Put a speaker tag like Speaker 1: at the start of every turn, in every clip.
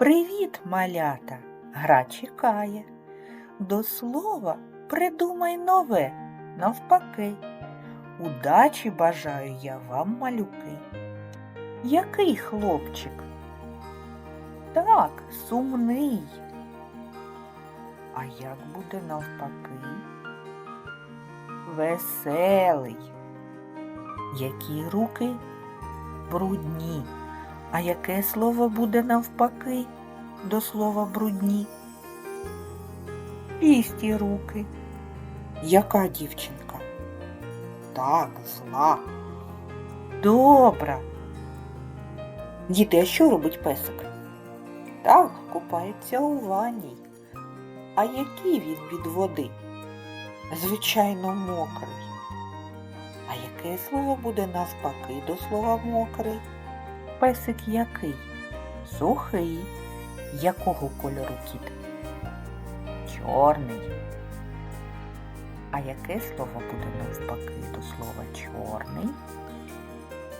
Speaker 1: Привіт, малята! Гра чекає. До слова придумай нове, навпаки. Удачі бажаю я вам, малюки. Який хлопчик? Так, сумний. А як буде навпаки? Веселий. Які руки брудні. А яке слово буде навпаки до слова брудні? Чисті руки. Яка дівчинка? Так, зла. Добра. Діти, а що робить песик? Так, купається у ванні. А який він від води? Звичайно, мокрий. А яке слово буде навпаки до слова мокрий? Песик який? Сухий. Якого кольору кіт? Чорний. А яке слово буде навпаки до слова чорний?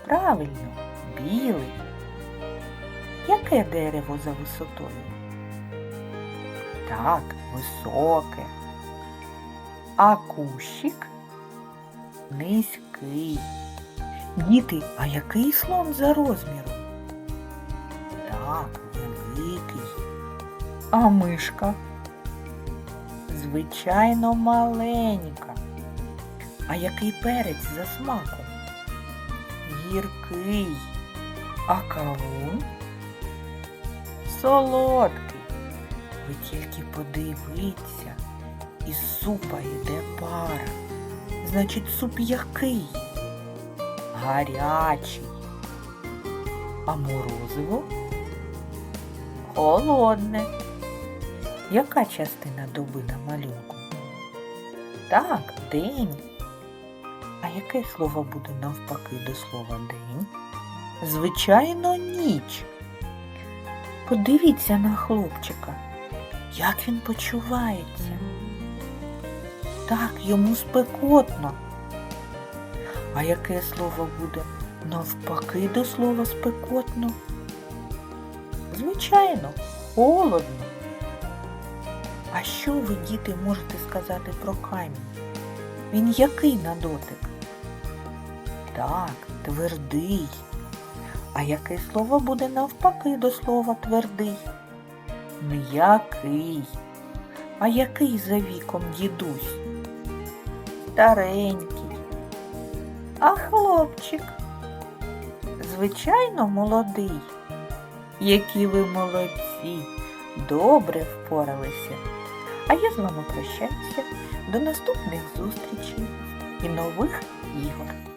Speaker 1: Правильно, білий. Яке дерево за висотою? Так, високе. А кущик низький. Діти, а який слон за розміром? Так, великий. А мишка? Звичайно, маленька. А який перець за смаком? Гіркий. А кавун? Солодкий. Ви тільки подивіться, із супа йде пара. Значить, суп який? Гарячий. А морозиво холодне. Яка частина доби на малюнку? Так, день. А яке слово буде навпаки до слова день? Звичайно, ніч. Подивіться на хлопчика, як він почувається. Так, йому спекотно. А яке слово буде навпаки до слова спекотно? Звичайно, холодно. А що ви, діти, можете сказати про камінь? Він який на дотик? Так, твердий. А яке слово буде навпаки до слова твердий? М'який. А який за віком дідусь? Старенький. А хлопчик? Звичайно, молодий. Які ви молодці, добре впоралися. А я з вами прощаюся. До наступних зустрічей і нових ігор.